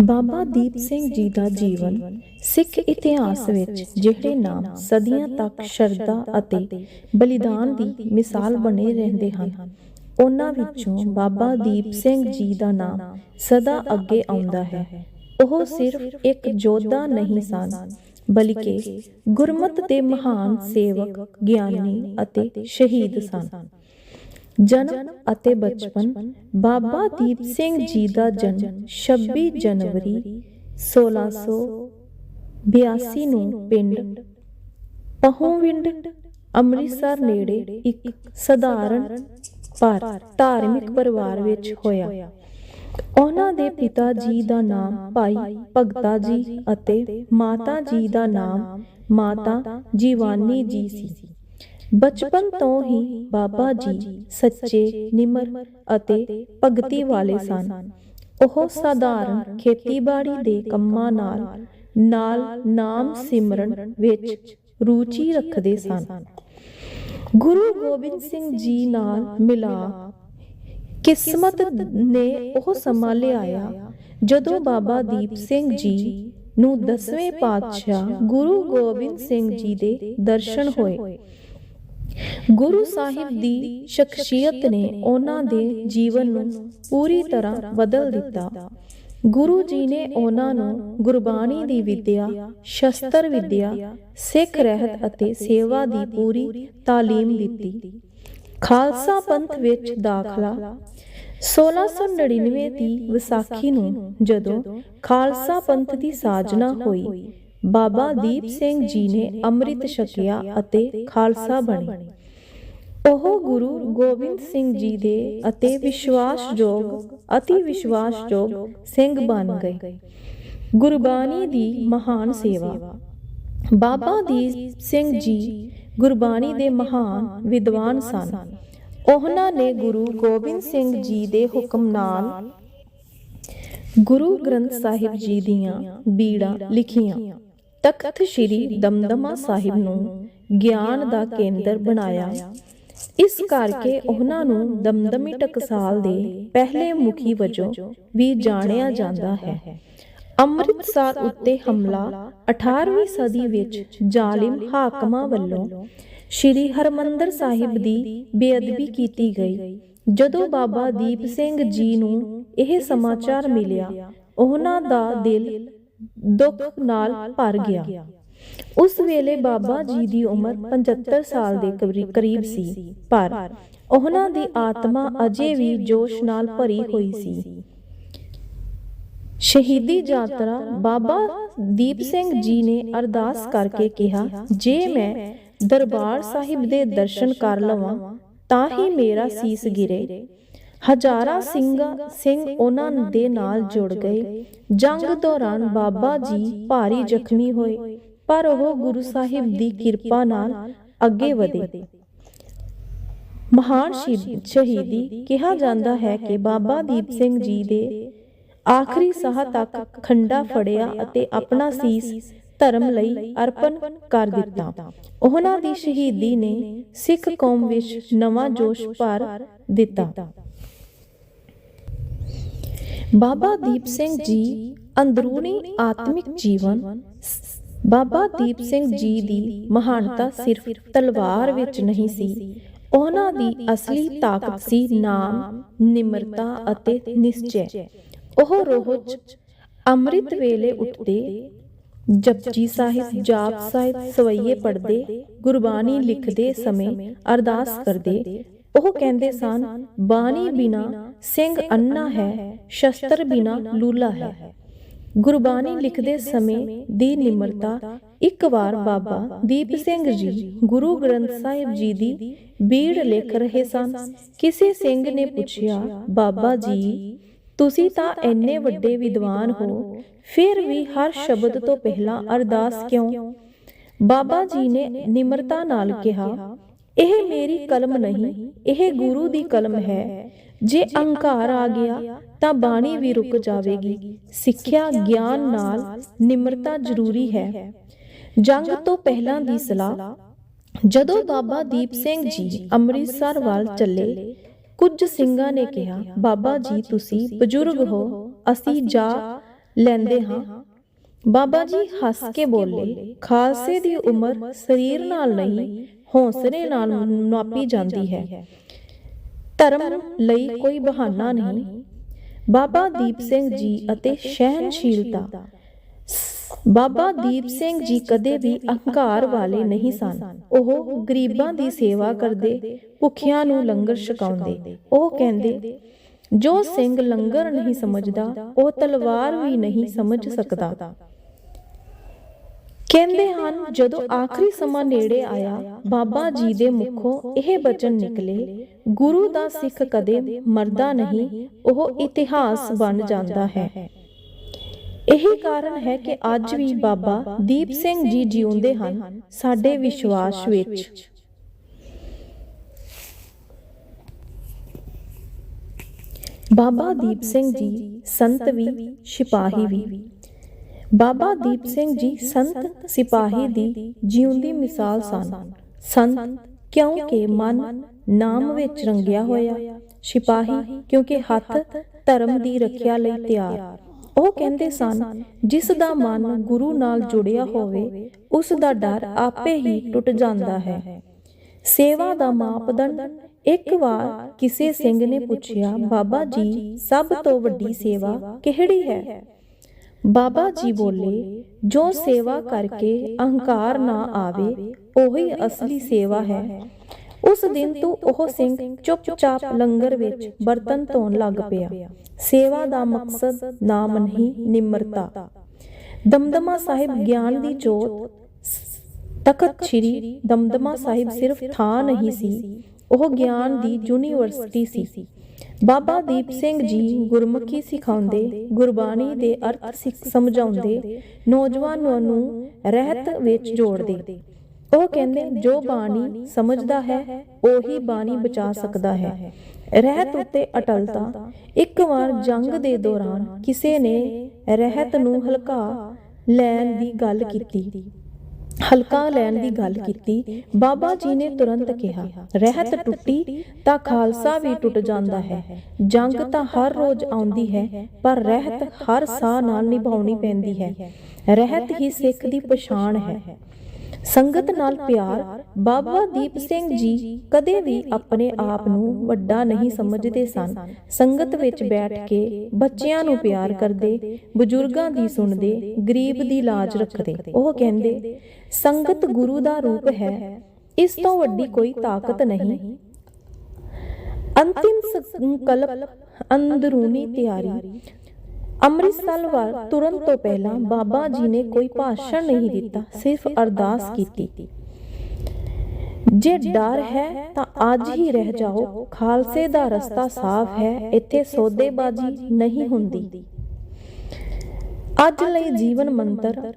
ਬਾਬਾ ਦੀਪ ਸਿੰਘ ਜੀ ਦਾ ਜੀਵਨ ਸਿੱਖ ਇਤਿਹਾਸ ਵਿੱਚ, ਜਿਹੜੇ ਨਾਮ ਸਦੀਆਂ ਤੱਕ ਸ਼ਰਧਾ ਅਤੇ ਬਲੀਦਾਨ ਦੀ ਮਿਸਾਲ ਬਣੇ ਰਹਿੰਦੇ ਹਨ, ਉਹਨਾਂ ਵਿੱਚੋਂ ਬਾਬਾ ਦੀਪ ਸਿੰਘ ਜੀ ਦਾ ਨਾਮ ਸਦਾ ਅੱਗੇ ਆਉਂਦਾ ਹੈ। ਉਹ ਸਿਰਫ ਇੱਕ ਯੋਧਾ ਨਹੀਂ ਸਨ, ਬਲਕਿ ਗੁਰਮਤ ਦੇ ਮਹਾਨ ਸੇਵਕ, ਗਿਆਨੀ ਅਤੇ ਸ਼ਹੀਦ ਸਨ। ਜਨਮ ਅਤੇ ਬਚਪਨ ਬਾਬਾ ਦੀਪ ਸਿੰਘ ਜੀ ਦਾ ਜਨਮ 26 ਜਨਵਰੀ 1682 ਨੂੰ ਪਿੰਡ ਪਹੂਵਿੰਡ, ਅੰਮ੍ਰਿਤਸਰ ਨੇੜੇ ਇੱਕ ਸਧਾਰਨ ਪਰ ਧਾਰਮਿਕ ਪਰਿਵਾਰ ਵਿੱਚ ਹੋਇਆ। ਉਹਨਾਂ ਦੇ ਪਿਤਾ ਜੀ ਦਾ ਨਾਮ ਭਾਈ ਭਗਤਾ ਜੀ ਅਤੇ ਮਾਤਾ ਜੀ ਦਾ ਨਾਮ ਮਾਤਾ ਜੀਵਾਨੀ ਜੀ ਸੀ। ਬਚਪਨ ਤੋਂ ਹੀ ਬਾਬਾ ਜੀ ਸੱਚੇ, ਨਿਮਰ ਅਤੇ ਭਗਤੀ ਵਾਲੇ ਸਨ। ਉਹ ਸਾਧਾਰਨ ਖੇਤੀਬਾੜੀ ਦੇ ਕੰਮਾਂ ਨਾਲ ਨਾਲ ਨਾਮ ਸਿਮਰਨ ਵਿੱਚ ਰੁਚੀ ਰੱਖਦੇ ਸਨ। ਗੁਰੂ ਗੋਬਿੰਦ ਸਿੰਘ ਜੀ ਨਾਲ ਮਿਲਾ ਕਿਸਮਤ ਨੇ ਉਹ ਸਮਾਂ ਲਿਆਇਆ ਜਦੋਂ ਬਾਬਾ ਦੀਪ ਸਿੰਘ ਜੀ ਨੂੰ ਦਸਵੇਂ ਪਾਤਸ਼ਾਹ ਗੁਰੂ ਗੋਬਿੰਦ ਸਿੰਘ ਜੀ ਦੇ ਦਰਸ਼ਨ ਹੋਏ। ਗੁਰੂ ਸਾਹਿਬ ਦੀ ਸ਼ਖਸੀਅਤ ਨੇ ਉਹਨਾਂ ਦੇ ਜੀਵਨ ਨੂੰ ਪੂਰੀ ਤਰ੍ਹਾਂ ਬਦਲ ਦਿੱਤਾ। ਗੁਰੂ ਜੀ ਨੇ ਉਹਨਾਂ ਨੂੰ ਗੁਰਬਾਣੀ ਦੀ ਵਿਦਿਆ, ਸ਼ਸਤਰ ਵਿਦਿਆ, ਸਿੱਖ ਰਹਿਤ ਅਤੇ ਸੇਵਾ ਦੀ ਪੂਰੀ ਤਾਲੀਮ ਦਿੱਤੀ। ਖਾਲਸਾ ਪੰਥ ਵਿੱਚ ਦਾਖਲਾ 1699 ਦੀ ਵਿਸਾਖੀ ਨੂੰ ਜਦੋਂ ਖਾਲਸਾ ਪੰਥ ਦੀ ਸਾਜਨਾ ਹੋਈ ਬਾਬਾ ਦੀਪ ਸਿੰਘ ਜੀ ਨੇ ਅੰਮ੍ਰਿਤ ਛਕਿਆ ਅਤੇ ਖਾਲਸਾ ਬਣੇ। ਉਹ ਗੁਰੂ ਗੋਬਿੰਦ ਸਿੰਘ ਜੀ ਦੇ ਅਤੇ ਵਿਸ਼ਵਾਸਯੋਗ ਅਤੀ ਵਿਸ਼ਵਾਸਯੋਗ ਸਿੰਘ ਬਣ ਗਏ। ਗੁਰਬਾਣੀ ਦੀ ਮਹਾਨ ਸੇਵਾ। ਬਾਬਾ ਦੀਪ ਸਿੰਘ ਜੀ ਗੁਰਬਾਣੀ ਦੇ ਮਹਾਨ ਵਿਦਵਾਨ ਸਨ। ਉਹਨਾਂ ਨੇ ਗੁਰੂ ਗੋਬਿੰਦ ਸਿੰਘ ਜੀ ਦੇ ਹੁਕਮ ਨਾਲ ਗੁਰੂ ਗ੍ਰੰਥ ਸਾਹਿਬ ਜੀ ਦੀਆਂ ਬੀੜਾਂ ਲਿਖੀਆਂ। ਤਖਤ ਸ੍ਰੀ ਦਮਦਮਾ ਸਾਹਿਬ ਨੂੰ ਗਿਆਨ ਦਾ ਕੇਂਦਰ ਬਣਾਇਆ। ਇਸ ਕਰਕੇ ਉਹਨਾਂ ਨੂੰ ਦਮਦਮੀ ਟਕਸਾਲ ਦੇ ਪਹਿਲੇ ਮੁਖੀ ਵਜੋਂ ਵੀ ਜਾਣਿਆ ਜਾਂਦਾ ਹੈ। ਅੰਮ੍ਰਿਤਸਰ ਉੱਤੇ ਹਮਲਾ 18ਵੀਂ ਸਦੀ ਵਿੱਚ ਜ਼ਾਲਿਮ ਹਾਕਮਾਂ ਵੱਲੋਂ ਸ਼੍ਰੀ ਹਰਮੰਦਰ ਸਾਹਿਬ ਦੀ ਬੇਅਦਬੀ ਕੀਤੀ ਗਈ। ਜਦੋਂ ਬਾਬਾ ਦੀਪ ਸਿੰਘ ਜੀ ਨੂੰ ਇਹ ਸਮਾਚਾਰ ਮਿਲਿਆ, ਉਹਨਾਂ ਦਾ ਦਿਲ ਦੁੱਖ ਨਾਲ ਭਰ ਗਿਆ। ਉਸ ਵੇਲੇ ਬਾਬਾ ਜੀ ਦੀ ਉਮਰ 75 ਸਾਲ ਦੇ ਕਰੀ- ਕਰੀਬ ਸੀ। ਪਰ ਉਹਨਾਂ ਦੀ ਆਤਮਾ ਅਜੇ ਵੀ ਜੋਸ਼ ਨਾਲ ਭਰੀ ਹੋਈ ਸੀ। ਸ਼ਹੀਦੀ ਯਾਤਰਾ ਬਾਬਾ ਦੀਪ ਸਿੰਘ ਜੀ ਨੇ ਅਰਦਾਸ ਕਰਕੇ ਕਿਹਾ ਜੇ ਮੈਂ ਦਰਬਾਰ ਸਾਹਿਬ ਦੇ ਦਰਸ਼ਨ ਕਰ ਲਵਾਂ ਤਾਂ ਹੀ ਮੇਰਾ ਸੀਸ ਗਿਰੇ। ਹਜ਼ਾਰਾਂ ਸਿੰਘਾਂ ਸਿੰਘ ਉਹਨਾਂ ਦੇ ਨਾਲ ਜੁੜ ਗਏ। ਜੰਗ ਦੌਰਾਨ ਬਾਬਾ ਜੀ ਭਾਰੀ ਜ਼ਖਮੀ ਹੋਏ। ਪਰ ਉਹ ਗੁਰੂ ਸਾਹਿਬ ਦੀ ਕਿਰਪਾ ਨਾਲ ਅੱਗੇ ਵਧੇ। ਮਹਾਨ ਸ਼ਹੀਦ- ਕਿਹਾ ਜਾਂਦਾ ਹੈ ਕਿ ਬਾਬਾ ਦੀਪ ਸਿੰਘ ਜੀ ਦੇ ਆਖਰੀ ਸਾਹ ਤੱਕ ਖੰਡਾ ਫੜਿਆ ਅਤੇ ਆਪਣਾ ਸੀਸ ਧਰਮ ਲਈ ਅਰਪਣ ਕਰ ਦਿੱਤਾ। ਉਹਨਾਂ ਦੀ ਸ਼ਹੀਦੀ ਨੇ ਸਿੱਖ ਕੌਮ ਵਿੱਚ ਨਵਾਂ ਜੋਸ਼ ਭਰ ਦਿੱਤਾ। ਬਾਬਾ ਦੀਪ ਸਿੰਘ ਜੀ ਅੰਦਰੂਨੀ ਆਤਮਿਕ ਜੀਵਨ। ਬਾਬਾ ਦੀਪ ਸਿੰਘ ਜੀ ਦੀ ਮਹਾਨਤਾ ਸਿਰਫ ਤਲਵਾਰ ਵਿੱਚ ਨਹੀਂ ਸੀ। ਉਹਨਾਂ ਦੀ ਅਸਲੀ ਤਾਕਤ ਸੀ ਨਾਮ, ਨਿਮਰਤਾ ਅਤੇ ਨਿਸ਼ਚੈ। ਉਹ ਰੋਜ਼ ਅੰਮ੍ਰਿਤ ਵੇਲੇ ਉੱਠਦੇ, ਜਪਜੀ ਸਾਹਿਬ, ਜਾਪ ਸਾਹਿਬ, ਸਵਈਏ ਪੜ੍ਹਦੇ, ਗੁਰਬਾਣੀ ਲਿਖਦੇ ਸਮੇਂ ਅਰਦਾਸ ਕਰਦੇ। ਉਹ ਕਹਿੰਦੇ ਸਨ, ਬਾਣੀ ਬਿਨਾ ਸਿੰਘ ਅੰਨਾ ਹੈ, ਸ਼ਸਤਰ ਬਿਨਾ ਲੂਲਾ ਹੈ। ਗੁਰਬਾਣੀ ਲਿਖਦੇ ਸਮੇਂ ਦੀ ਨਿਮਰਤਾ, ਇੱਕ ਵਾਰ ਬਾਬਾ ਦੀਪ ਸਿੰਘ ਜੀ, ਗੁਰੂ ਗ੍ਰੰਥ ਸਾਹਿਬ ਜੀ ਦੀ ਬੀੜ ਲਿਖ ਰਹੇ ਸਨ। ਕਿਸੇ ਸਿੰਘ ਨੇ ਪੁੱਛਿਆ, ਬਾਬਾ ਜੀ, ਤੁਸੀਂ ਤਾਂ ਇੰਨੇ ਵੱਡੇ ਵਿਦਵਾਨ ਹੋ, ਫਿਰ ਵੀ ਹਰ ਸ਼ਬਦ ਤੋਂ ਪਹਿਲਾਂ ਅਰਦਾਸ ਕਿਉਂ? ਬਾਬਾ ਜੀ ਨੇ ਨਿਮਰਤਾ ਨਾਲ ਕਿਹਾ, ਇਹ ਮੇਰੀ ਕਲਮ ਨਹੀਂ, ਇਹ ਗੁਰੂ ਦੀ ਕਲਮ ਹੈ ਜੇ ਅਹੰਕਾਰ ਆ ਗਿਆ ਤਾਂ ਬਾਣੀ ਵੀ ਰੁਕ ਜਾਵੇਗੀ। ਸਿੱਖਿਆ ਗਿਆਨ ਨਾਲ ਨਿਮਰਤਾ ਜ਼ਰੂਰੀ ਹੈ। ਜੰਗ ਤੋਂ ਪਹਿਲਾਂ ਦੀ ਸਲਾਹ। ਜਦੋਂ ਬਾਬਾ ਦੀਪ ਸਿੰਘ ਜੀ ਅੰਮ੍ਰਿਤਸਰ ਵੱਲ ਚੱਲੇ ਕੁਝ ਸਿੰਘਾਂ ਨੇ ਕਿਹਾ ਬਾਬਾ ਜੀ ਤੁਸੀਂ ਬਜ਼ੁਰਗ ਹੋ ਅਸੀਂ ਜਾ ਲੈਂਦੇ ਹਾਂ। ਬਾਬਾ ਜੀ ਹੱਸ ਕੇ ਬੋਲੇ ਖਾਲਸੇ ਦੀ ਉਮਰ ਸਰੀਰ ਨਾਲ ਨਹੀਂ ਹੌਸਲੇ ਨਾਲ ਨਾਪੀ ਜਾਂਦੀ ਹੈ। ਧਰਮ ਲਈ ਕੋਈ ਬਹਾਨਾ ਨਹੀਂ। ਬਾਬਾ ਦੀਪ ਸਿੰਘ ਜੀ ਅਤੇ ਸਹਿਨਸ਼ੀਲਤਾ ਬਾਬਾ ਦੀਪ ਸਿੰਘ ਜੀ ਕਦੇ ਵੀ ਅਹੰਕਾਰ ਵਾਲੇ ਨਹੀਂ ਸਨ। ਉਹ ਗਰੀਬਾਂ ਦੀ ਸੇਵਾ ਕਰਦੇ, ਭੁੱਖਿਆਂ ਨੂੰ ਲੰਗਰ ਛਕਾਉਂਦੇ। ਉਹ ਕਹਿੰਦੇ, ਜੋ ਸਿੰਘ ਲੰਗਰ ਨਹੀਂ ਸਮਝਦਾ, ਉਹ ਤਲਵਾਰ ਵੀ ਨਹੀਂ ਸਮਝ ਸਕਦਾ। ਕਹਿੰਦੇ ਹਨ ਜਦੋਂ ਆਖਰੀ ਸਮਾਂ ਨੇੜੇ ਆਇਆ ਬਾਬਾ ਜੀ ਦੇ ਮੁਖੋਂ ਇਹ ਬਚਨ ਨਿਕਲੇ ਗੁਰੂ ਦਾ ਸਿੱਖ ਕਦੇ ਮਰਦਾ ਨਹੀਂ ਉਹ ਇਤਿਹਾਸ ਬਣ ਜਾਂਦਾ ਹੈ। ਇਹੀ ਕਾਰਨ ਹੈ ਕਿ ਅੱਜ ਵੀ ਬਾਬਾ ਦੀਪ ਸਿੰਘ ਜੀ ਜਿਉਂਦੇ ਹਨ ਸਾਡੇ ਵਿਸ਼ਵਾਸ ਵਿੱਚ। ਬਾਬਾ ਦੀਪ ਸਿੰਘ ਜੀ ਸੰਤ ਵੀ। ਸਿਪਾਹੀ ਵੀ। ਬਾਬਾ ਦੀਪ ਸਿੰਘ ਜੀ ਸੰਤ ਸਿਪਾਹੀ ਦੀ ਜਿਉਂਦੀ ਮਿਸਾਲ ਸਨ। ਸੰਤ, ਕਿਉਂਕਿ ਮਨ ਨਾਮ ਵਿੱਚ ਰੰਗਿਆ ਹੋਇਆ, ਸਿਪਾਹੀ ਕਿਉਂਕਿ ਹੱਥ ਧਰਮ ਦੀ ਰੱਖਿਆ ਲਈ ਤਿਆਰ। ਉਹ ਕਹਿੰਦੇ ਸਨ, ਜਿਸ ਦਾ ਮਨ ਗੁਰੂ ਨਾਲ ਜੁੜਿਆ ਹੋਵੇ, ਉਸ ਦਾ ਡਰ ਆਪੇ ਹੀ ਟੁੱਟ ਜਾਂਦਾ ਹੈ। ਸੇਵਾ ਦਾ ਮਾਪਦੰਡ, ਇੱਕ ਵਾਰ ਕਿਸੇ ਸਿੰਘ ਨੇ ਪੁੱਛਿਆ, ਬਾਬਾ ਜੀ, ਸਭ ਤੋਂ ਵੱਡੀ ਸੇਵਾ ਕਿਹੜੀ ਹੈ? ਬਾਬਾ ਜੀ ਬੋਲੇ ਜੋ ਸੇਵਾ ਕਰਕੇ ਅਹੰਕਾਰ ਨਾ ਆਵੇ ਉਹੀ ਅਸਲੀ ਸੇਵਾ ਹੈ। ਉਸ ਦਿਨ ਤੋਂ ਉਹ ਸਿੰਘ ਚੁੱਪਚਾਪ ਲੰਗਰ ਵਿੱਚ ਬਰਤਨ ਧੋਣ ਲੱਗ ਪਿਆ। ਸੇਵਾ ਦਾ ਮਕਸਦ ਨਾਮ ਨਹੀਂ ਨਿਮਰਤਾ। ਦਮਦਮਾ ਸਾਹਿਬ ਗਿਆਨ ਦੀ ਜੋਤ ਤਖਤ ਸ੍ਰੀ ਦਮਦਮਾ ਸਾਹਿਬ ਸਿਰਫ ਥਾਂ ਨਹੀਂ ਸੀ। ਉਹ ਗਿਆਨ ਦੀ ਯੂਨੀਵਰਸਿਟੀ ਸੀ। ਬਾਬਾ ਦੀਪ ਸਿੰਘ ਜੀ ਗੁਰਮੁਖੀ ਸਿਖਾਉਂਦੇ, ਗੁਰਬਾਣੀ ਦੇ ਅਰਥ ਸਮਝਾਉਂਦੇ, ਨੌਜਵਾਨਾਂ ਨੂੰ ਰਹਿਤ ਵਿੱਚ ਜੋੜਦੇ। ਉਹ ਕਹਿੰਦੇ, ਜੋ ਬਾਣੀ ਸਮਝਦਾ ਹੈ, ਉਹੀ ਬਾਣੀ ਬਚਾ ਸਕਦਾ ਹੈ। ਰਹਿਤ ਉੱਤੇ ਅਟਲਤਾ, ਇੱਕ ਵਾਰ ਜੰਗ ਦੇ ਦੌਰਾਨ ਕਿਸੇ ਨੇ ਰਹਿਤ ਨੂੰ ਹਲਕਾ ਲੈਣ ਦੀ ਗੱਲ ਕੀਤੀ। ਹਲਕਾ ਲੈਣ ਦੀ ਗੱਲ ਕੀਤੀ, ਬਾਬਾ ਜੀ ਨੇ ਤੁਰੰਤ ਕਿਹਾ, ਰਹਿਤ ਟੁੱਟੀ ਤਾਂ ਖਾਲਸਾ ਵੀ ਟੁੱਟ ਜਾਂਦਾ ਹੈ। ਜੰਗ ਤਾਂ ਹਰ ਰੋਜ਼ ਆਉਂਦੀ ਹੈ, ਪਰ ਰਹਿਤ ਹਰ ਸਾਹ ਨਾਲ ਨਿਭਾਉਣੀ ਪੈਂਦੀ ਹੈ। ਰਹਿਤ ਹੀ ਸਿੱਖ ਦੀ ਪਛਾਣ ਹੈ। ਸੰਗਤ ਨਾਲ ਪਿਆਰ ਬਾਬਾ ਦੀਪ ਸਿੰਘ ਜੀ ਕਦੇ ਵੀ ਆਪਣੇ ਆਪ ਨੂੰ ਵੱਡਾ ਨਹੀਂ ਸਮਝਦੇ ਸਨ। ਸੰਗਤ ਵਿੱਚ ਬੈਠ ਕੇ ਬੱਚਿਆਂ ਨੂੰ ਪਿਆਰ ਕਰਦੇ ਬਜ਼ੁਰਗਾਂ ਦੀ ਸੁਣਦੇ ਗਰੀਬ ਦੀ ਲਾਜ ਰੱਖਦੇ। ਉਹ ਕਹਿੰਦੇ ਸੰਗਤ ਗੁਰੂ ਦਾ ਰੂਪ ਹੈ। ਇਸ ਤੋਂ ਵੱਡੀ ਕੋਈ ਤਾਕਤ ਨਹੀਂ। ਅੰਤਿਮ ਸੰਕਲਪ ਅੰਦਰੂਨੀ ਤਿਆਰੀ। ਅੰਮ੍ਰਿਤਸਰ ਵੱਲ ਤੁਰਨ ਤੋਂ ਪਹਿਲਾਂ ਬਾਬਾ ਜੀ ਨੇ ਕੋਈ ਭਾਸ਼ਣ ਨਹੀਂ ਦਿੱਤਾ, ਸਿਰਫ ਅਰਦਾਸ ਕੀਤੀ। ਜੇ ਡਰ ਹੈ ਤਾਂ ਅੱਜ ਹੀ ਰਹਿ ਜਾਓ, ਖਾਲਸੇ ਦਾ ਰਸਤਾ ਸਾਫ਼ ਹੈ, ਇੱਥੇ ਸੌਦੇਬਾਜ਼ੀ ਨਹੀਂ ਹੁੰਦੀ। ਅੱਜ ਲਈ ਜੀਵਨ ਮੰਤਰ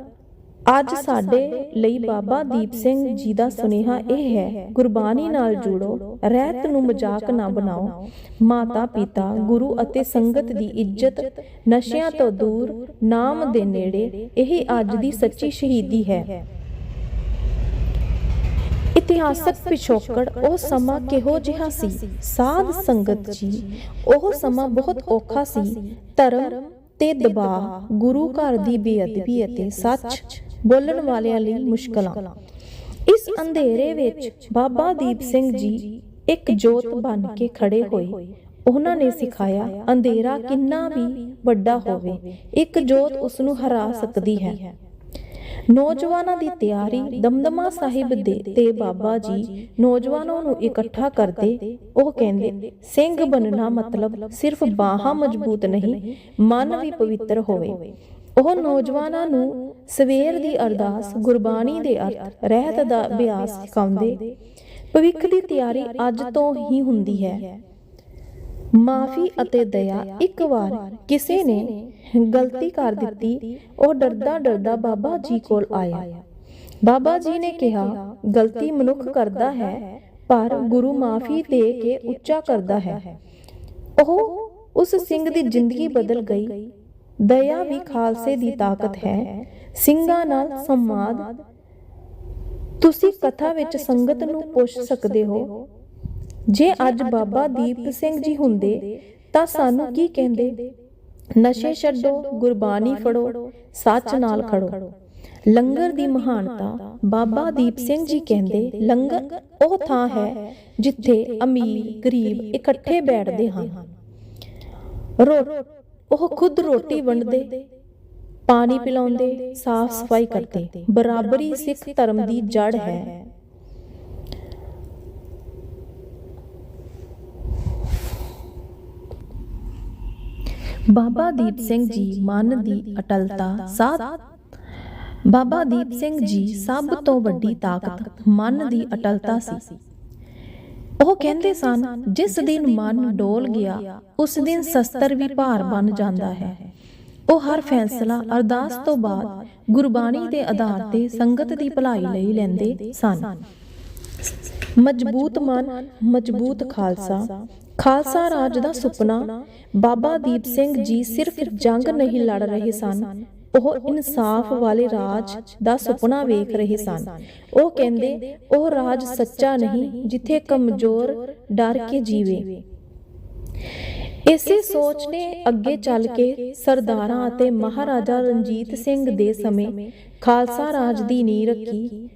ਅੱਜ ਸਾਡੇ ਲਈ ਬਾਬਾ ਦੀਪ ਸਿੰਘ ਜੀ ਦਾ ਸੁਨੇਹਾ ਇਹ ਹੈ, ਗੁਰਬਾਣੀ ਨਾਲ ਜੁੜੋ, ਰਹਿਤ ਨੂੰ ਮਜ਼ਾਕ ਨਾ ਬਣਾਓ। ਮਾਤਾ ਪਿਤਾ, ਗੁਰੂ ਅਤੇ ਸੰਗਤ ਦੀ ਇੱਜ਼ਤ, ਨਸ਼ਿਆਂ ਤੋਂ ਦੂਰ, ਨਾਮ ਦੇ ਨੇੜੇ, ਇਹ ਅੱਜ ਦੀ ਸੱਚੀ ਸ਼ਹੀਦੀ ਹੈ। ਇਤਿਹਾਸਕ ਪਿਛੋਕੜ ਉਹ ਸਮਾਂ ਕਿਹੋ ਜਿਹਾ ਸੀ? ਸਾਧ ਸੰਗਤ ਜੀ, ਉਹ ਸਮਾਂ ਬਹੁਤ ਔਖਾ ਸੀ। ਧਰਮ ਤੇ ਦਬਾਅ, ਗੁਰੂ ਘਰ ਦੀ ਬੇਅਦਬੀ ਅਤੇ ਸੱਚ। ਬੋਲਣ ਵਾਲਿਆਂ ਲਈ ਮੁਸ਼ਕਲਾਂ। ਇਸ ਅੰਧੇਰੇ ਵਿੱਚ ਬਾਬਾ ਦੀਪ ਸਿੰਘ ਜੀ ਇੱਕ ਜੋਤ ਬਣ ਕੇ ਖੜੇ ਹੋਏ। ਉਹਨਾਂ ਨੇ ਸਿਖਾਇਆ ਅੰਧੇਰਾ ਕਿੰਨਾ ਵੀ ਵੱਡਾ ਹੋਵੇ। ਇੱਕ ਜੋਤ ਉਸ ਨੂੰ ਹਰਾ ਸਕਦੀ ਹੈ। ਨੌਜਵਾਨਾਂ ਦੀ ਤਿਆਰੀ ਦਮਦਮਾ ਸਾਹਿਬ ਦੇ ਤੇ ਬਾਬਾ ਜੀ ਨੌਜਵਾਨਾਂ ਨੂੰ ਇਕੱਠਾ ਕਰਦੇ ਉਹ ਕਹਿੰਦੇ ਸਿੰਘ ਬਣਨਾ ਮਤਲਬ ਸਿਰਫ ਬਾਹਾਂ ਮਜ਼ਬੂਤ ਨਹੀਂ ਮਨ ਵੀ ਪਵਿੱਤਰ ਹੋਵੇ। ਉਹ ਨੌਜਵਾਨਾਂ ਨੂੰ ਸਵੇਰ ਦੀ ਅਰਦਾਸ, ਗੁਰਬਾਣੀ ਦੇ ਅਰਥ, ਰਹਿਤ ਦਾ ਅਭਿਆਸ ਸਿਖਾਉਂਦੇ। ਭਵਿੱਖ ਦੀ ਤਿਆਰੀ ਅੱਜ ਤੋਂ ਹੀ ਹੁੰਦੀ ਹੈ। ਮਾਫੀ ਅਤੇ ਦਇਆ ਇੱਕ ਵਾਰ ਕਿਸੇ ਨੇ ਗਲਤੀ ਕਰ ਦਿੱਤੀ, ਉਹ ਡਰਦਾ ਡਰਦਾ ਬਾਬਾ ਜੀ ਕੋਲ ਆਇਆ। ਬਾਬਾ ਜੀ ਨੇ ਕਿਹਾ, ਗਲਤੀ ਮਨੁੱਖ ਕਰਦਾ ਹੈ, ਪਰ ਗੁਰੂ ਮਾਫੀ ਦੇ ਕੇ ਉੱਚਾ ਕਰਦਾ ਹੈ। ਉਹ ਉਸ ਸਿੰਘ ਦੀ ਜ਼ਿੰਦਗੀ ਬਦਲ ਗਈ। ਦਇਆ ਵੀ ਖਾਲਸੇ ਦੀ ਤਾਕਤ ਹੈ। ਸਿੰਘਾਂ ਨਾਲ ਸੰਵਾਦ। ਤੁਸੀਂ ਕਥਾ ਵਿੱਚ ਸੰਗਤ ਨੂੰ ਪੁੱਛ ਸਕਦੇ ਹੋ। ਜੇ ਅੱਜ ਬਾਬਾ ਦੀਪ ਸਿੰਘ ਜੀ ਹੁੰਦੇ, ਤਾਂ ਸਾਨੂੰ ਕੀ ਕਹਿੰਦੇ? ਨਸ਼ੇ ਛੱਡੋ, ਗੁਰਬਾਣੀ ਫੜੋ, ਸੱਚ ਨਾਲ ਖੜੋ। ਲੰਗਰ ਦੀ ਮਹਾਨਤਾ, ਬਾਬਾ ਦੀਪ ਸਿੰਘ ਜੀ ਕਹਿੰਦੇ, ਲੰਗਰ ਉਹ ਥਾਂ ਹੈ ਜਿੱਥੇ ਅਮੀਰ, ਗਰੀਬ ਇਕੱਠੇ ਬੈਠਦੇ ਹਨ। ਰੋ ਉਹ ਖੁਦ ਰੋਟੀ ਵੰਡਦੇ, ਪਾਣੀ ਪਿਲਾਉਂਦੇ, ਸਾਫ਼ ਸਫ਼ਾਈ ਕਰਦੇ। ਬਰਾਬਰੀ ਸਿੱਖ ਧਰਮ ਦੀ ਜੜ ਹੈ। ਬਾਬਾ ਦੀਪ ਸਿੰਘ ਜੀ ਮਨ ਦੀ ਅਟਲਤਾ, ਸਾਧ ਬਾਬਾ ਦੀਪ ਸਿੰਘ ਜੀ ਸਭ ਤੋਂ ਵੱਡੀ ਤਾਕਤ ਮਨ ਦੀ ਅਟਲਤਾ ਸੀ। ਉਹ ਕਹਿੰਦੇ ਸਨ, ਜਿਸ ਦਿਨ ਮਨ ਡੋਲ ਗਿਆ, ਉਸ ਦਿਨ ਸ਼ਸਤਰ ਵੀ ਭਾਰ ਬਣ ਜਾਂਦਾ ਹੈ। ਉਹ ਹਰ ਫੈਸਲਾ ਅਰਦਾਸ ਤੋਂ ਬਾਅਦ ਗੁਰਬਾਣੀ ਦੇ ਆਧਾਰ ਤੇ ਸੰਗਤ ਦੀ ਭਲਾਈ ਲਈ ਲੈਂਦੇ ਸਨ। ਮਜ਼ਬੂਤ ਮਨ, ਮਜ਼ਬੂਤ ਖਾਲਸਾ। ਖਾਲਸਾ ਰਾਜ ਦਾ ਸੁਪਨਾ, ਬਾਬਾ ਦੀਪ ਸਿੰਘ ਜੀ ਸਿਰਫ ਜੰਗ ਨਹੀਂ ਲੜ ਰਹੇ ਸਨ ਉਹ ਇਨਸਾਫ ਵਾਲੇ ਰਾਜ ਦਾ ਸੁਪਨਾ ਵੇਖ ਰਹੇ ਸਨ। ਉਹ ਕਹਿੰਦੇ, ਉਹ ਰਾਜ ਸੱਚਾ ਨਹੀਂ, ਜਿੱਥੇ ਕਮਜ਼ੋਰ ਡਰ ਕੇ ਜੀਵੇ। ਇਸੇ ਸੋਚ ਨੇ ਅੱਗੇ ਚੱਲ ਕੇ ਸਰਦਾਰਾਂ ਅਤੇ ਮਹਾਰਾਜਾ ਰਣਜੀਤ ਸਿੰਘ ਦੇ ਸਮੇਂ ਖਾਲਸਾ ਰਾਜ ਦੀ ਨੀਂਹ ਰੱਖੀ।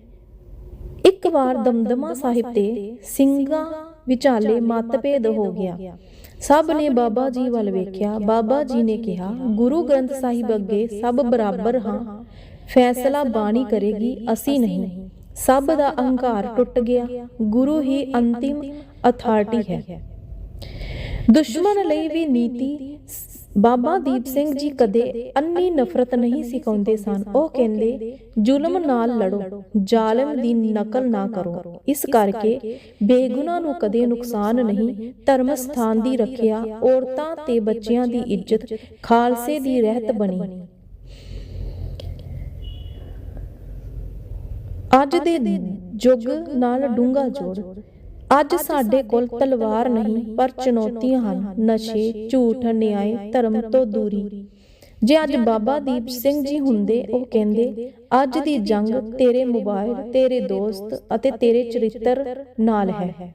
ਇੱਕ ਵਾਰ ਦਮਦਮਾ ਸਾਹਿਬ ਤੇ ਸਿੰਘਾਂ ਵਿਚਾਲੇ ਮਤਭੇਦ ਹੋ ਗਿਆ। ਸਭ ਨੇ ਬਾਬਾ ਜੀ ਵੱਲ ਵੇਖਿਆ। ਬਾਬਾ ਜੀ ਨੇ ਕਿਹਾ, ਗੁਰੂ ਗ੍ਰੰਥ ਸਾਹਿਬ ਅੱਗੇ ਸਭ ਬਰਾਬਰ ਹਾਂ। ਫੈਸਲਾ ਬਾਣੀ ਕਰੇਗੀ, ਅਸੀਂ ਨਹੀਂ। ਸਭ ਦਾ ਅਹੰਕਾਰ ਟੁੱਟ ਗਿਆ। ਗੁਰੂ ਹੀ ਅੰਤਿਮ ਅਥਾਰਟੀ ਹੈ। ਦੁਸ਼ਮਣ ਲਈ ਵੀ ਨੀਤੀ ਬਾਬਾ ਦੀਪ ਸਿੰਘ ਜੀ ਕਦੇ ਅੰਨੀ ਨਫ਼ਰਤ ਨਹੀਂ ਸਿਖਾਉਂਦੇ ਸਨ। ਉਹ ਕਹਿੰਦੇ ਜ਼ੁਲਮ ਨਾਲ ਲੜੋ ਜ਼ਾਲਮ ਦੀ ਨਕਲ ਨਾ ਕਰੋ। ਇਸ ਕਰਕੇ ਬੇਗੁਨਾਹ ਨੂੰ ਕਦੇ ਨੁਕਸਾਨ ਨਹੀਂ ਧਰਮ ਸਥਾਨ ਦੀ ਰੱਖਿਆ ਔਰਤਾਂ ਤੇ ਬੱਚਿਆਂ ਦੀ ਇੱਜ਼ਤ ਖਾਲਸੇ ਦੀ ਰਹਿਤ ਬਣੀ। ਅੱਜ ਦੇ ਯੁੱਗ ਨਾਲ ਡੂੰਗਾ ਜੋੜ। ਅੱਜ ਸਾਡੇ ਕੋਲ ਤਲਵਾਰ ਨਹੀਂ, ਪਰ ਚੁਣੌਤੀਆਂ ਹਨ। ਨਸ਼ੇ, ਝੂਠ ਨਿਆਂ ਧਰਮ ਤੋਂ ਦੂਰੀ। ਜੇ ਅੱਜ ਬਾਬਾ ਦੀਪ ਸਿੰਘ ਜੀ ਹੁੰਦੇ, ਉਹ ਕਹਿੰਦੇ, ਅੱਜ ਦੀ ਜੰਗ ਤੇਰੇ ਮੋਬਾਈਲ ਤੇਰੇ ਦੋਸਤ ਅਤੇ ਤੇਰੇ ਚਰਿੱਤਰ ਨਾਲ ਹੈ।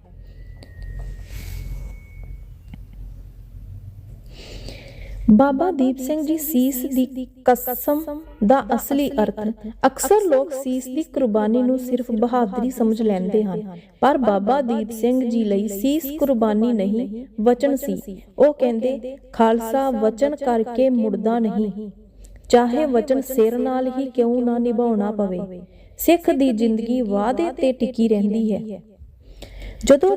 ਬਾਬਾ ਦੀਪ ਸਿੰਘ ਜੀ ਸੀਸ ਦੀ ਕਸਮ ਦਾ ਅਸਲੀ ਅਰਥ, ਅਕਸਰ ਲੋਕ ਸੀਸ ਦੀ ਕੁਰਬਾਨੀ ਨੂੰ ਸਿਰਫ ਬਹਾਦਰੀ ਸਮਝ ਲੈਂਦੇ ਹਨ। ਪਰ ਬਾਬਾ ਦੀਪ ਸਿੰਘ ਜੀ ਲਈ ਸੀਸ ਕੁਰਬਾਨੀ ਨਹੀਂ, ਵਚਨ ਸੀ। ਉਹ ਕਹਿੰਦੇ, ਖਾਲਸਾ ਵਚਨ ਕਰਕੇ ਮੁੜਦਾ ਨਹੀਂ। ਚਾਹੇ ਵਚਨ ਸਿਰ ਨਾਲ ਹੀ ਕਿਉਂ ਨਾ ਨਿਭਾਉਣਾ ਪਵੇ, ਸਿੱਖ ਦੀ ਜ਼ਿੰਦਗੀ ਵਾਅਦੇ ਤੇ ਟਿਕੀ ਰਹਿੰਦੀ ਹੈ। ਜਦੋਂ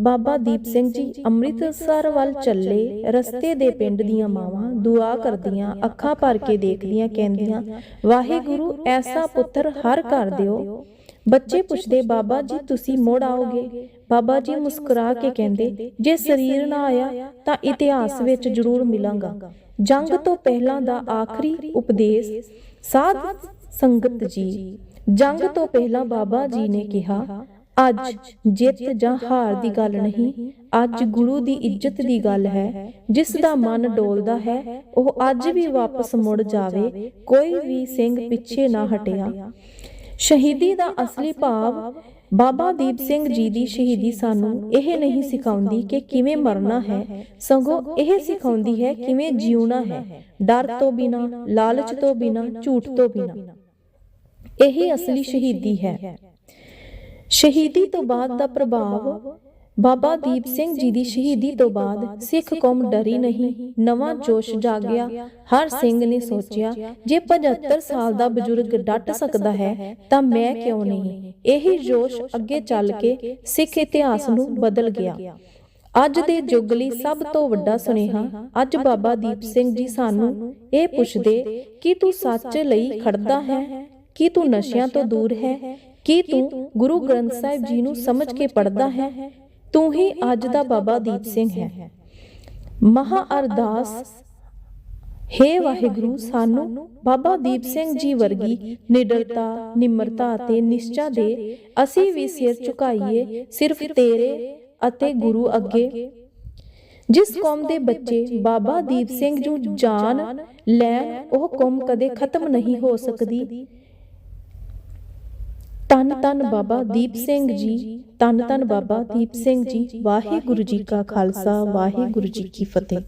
ਬਾਬਾ ਦੀਪ ਸਿੰਘ ਜੀ ਅੰਮ੍ਰਿਤਸਰ ਵੱਲ ਚੱਲੇ ਰਸਤੇ ਦੇ ਪਿੰਡ ਦੀਆਂ ਮਾਵਾਂ ਦੁਆ ਕਰਦੀਆਂ ਅੱਖਾਂ ਭਰ ਕੇ ਦੇਖਦੀਆਂ ਕਹਿੰਦੀਆਂ ਵਾਹਿਗੁਰੂ ਐਸਾ ਪੁੱਤਰ ਹਰ ਘਰ ਦਿਓ। ਬੱਚੇ ਪੁੱਛਦੇ ਬਾਬਾ ਜੀ ਤੁਸੀਂ ਮੋੜ ਆਓਗੇ? ਬਾਬਾ ਜੀ ਮੁਸਕਰਾ ਕੇ ਕਹਿੰਦੇ ਜੇ ਸਰੀਰ ਨਾ ਆਇਆ ਤਾਂ ਇਤਿਹਾਸ ਵਿੱਚ ਜ਼ਰੂਰ ਮਿਲਾਂਗਾ। ਜੰਗ ਤੋਂ ਪਹਿਲਾਂ ਦਾ ਆਖਰੀ ਉਪਦੇਸ਼ ਸਾਧ ਸੰਗਤ ਜੀ। ਜੰਗ ਤੋਂ ਪਹਿਲਾਂ ਬਾਬਾ ਜੀ ਨੇ ਕਿਹਾ ਅੱਜ ਜਿੱਤ ਜਾਂ ਹਾਰ ਦੀ ਗੱਲ ਨਹੀਂ, ਅੱਜ ਗੁਰੂ ਦੀ ਇੱਜ਼ਤ ਦੀ ਗੱਲ ਹੈ। ਜਿਸ ਦਾ ਮਨ ਡੋਲਦਾ ਹੈ, ਉਹ ਅੱਜ ਵੀ ਵਾਪਸ ਮੁੜ ਜਾਵੇ, ਕੋਈ ਵੀ ਸਿੰਘ ਪਿੱਛੇ ਨਾ ਹਟਿਆ। ਸ਼ਹੀਦੀ ਦਾ ਅਸਲੀ ਭਾਵ, ਬਾਬਾ ਦੀਪ ਸਿੰਘ ਜੀ ਦੀ ਸ਼ਹੀਦੀ ਸਾਨੂੰ ਇਹ ਨਹੀਂ ਸਿਖਾਉਂਦੀ ਕਿ ਕਿਵੇਂ ਮਰਨਾ ਹੈ, ਸਗੋਂ ਇਹ ਸਿਖਾਉਂਦੀ ਹੈ ਕਿਵੇਂ ਜਿਉਣਾ ਹੈ, ਡਰ ਤੋਂ ਬਿਨਾ, ਲਾਲਚ ਤੋਂ ਬਿਨਾ, ਝੂਠ ਤੋਂ ਬਿਨਾ। ਇਹੀ ਅਸਲੀ ਸ਼ਹੀਦੀ ਹੈ। ਸ਼ਹੀਦੀ ਤੋਂ ਬਾਅਦ ਦਾ ਪ੍ਰਭਾਵ। ਬਾਬਾ ਦੀਪ ਸਿੰਘ ਜੀ ਦੀ ਸ਼ਹੀਦੀ ਤੋਂ ਬਾਅਦ ਸਿੱਖ ਕੌਮ ਡਰੀ ਨਹੀਂ, ਨਵਾਂ ਜੋਸ਼ ਜਾਗਿਆ। ਹਰ ਸਿੰਘ ਨੇ ਸੋਚਿਆ, ਜੇ 75 ਸਾਲ ਦਾ ਬਜ਼ੁਰਗ ਡਟ ਸਕਦਾ ਹੈ, ਤਾਂ ਮੈਂ ਕਿਉਂ ਨਹੀਂ? ਇਹੀ ਜੋਸ਼ ਅੱਗੇ ਚੱਲ ਕੇ ਸਿੱਖ ਇਤਿਹਾਸ ਨੂੰ ਬਦਲ ਗਿਆ। ਅੱਜ ਦੇ ਯੁੱਗ ਲਈ ਸਭ ਤੋਂ ਵੱਡਾ ਸੁਨੇਹਾ, ਅੱਜ ਬਾਬਾ ਦੀਪ ਸਿੰਘ ਜੀ ਸਾਨੂੰ ਇਹ ਪੁੱਛਦੇ, ਕਿ ਤੂੰ ਸੱਚ ਲਈ ਖੜਦਾ ਹੈ? ਕੀ ਤੂੰ ਨਸ਼ਿਆਂ ਤੋਂ ਦੂਰ ਹੈ? ਕੀ ਤੂੰ ਗੁਰੂ ਗ੍ਰੰਥ ਸਾਹਿਬ ਜੀ ਨੂੰ ਸਮਝ ਕੇ ਪੜਦਾ ਹੈ? ਤੂੰ ਹੀ ਅੱਜ ਦਾ ਬਾਬਾ ਦੀਪ ਸਿੰਘ ਹੈ। ਮਹਾ ਅਰਦਾਸ ਹੇ ਵਾਹਿਗੁਰੂ ਸਾਨੂੰ ਬਾਬਾ ਦੀਪ ਸਿੰਘ ਜੀ ਵਰਗੀ ਨਿਡਰਤਾ ਨਿਮਰਤਾ ਅਤੇ ਨਿਸ਼ਚਾ ਦੇ ਅਸੀਂ ਵੀ ਸਿਰ ਝੁਕਾਈਏ ਸਿਰਫ ਤੇਰੇ ਅਤੇ ਗੁਰੂ ਅੱਗੇ। ਜਿਸ ਕੌਮ ਦੇ ਬੱਚੇ ਬਾਬਾ ਦੀਪ ਸਿੰਘ ਨੂੰ ਜਾਨ ਲੈਣ ਉਹ ਕੌਮ ਕਦੇ ਖਤਮ ਨਹੀਂ ਹੋ ਸਕਦੀ। ਤਨ ਤਨ ਬਾਬਾ ਦੀਪ ਸਿੰਘ ਜੀ ਤਨ ਤਨ ਬਾਬਾ ਦੀਪ ਸਿੰਘ ਜੀ, ਵਾਹਿਗੁਰੂ ਜੀ ਕਾ ਖਾਲਸਾ, ਵਾਹਿਗੁਰੂ ਜੀ ਕੀ ਫਤਿਹ।